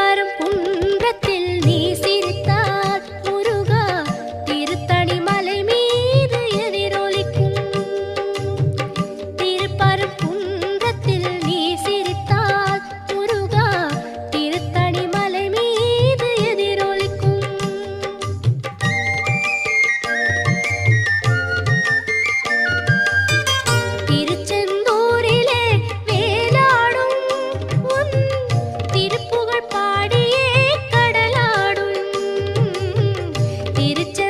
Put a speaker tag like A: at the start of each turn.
A: பரம்புன்றத்தில் நீ திருச்ச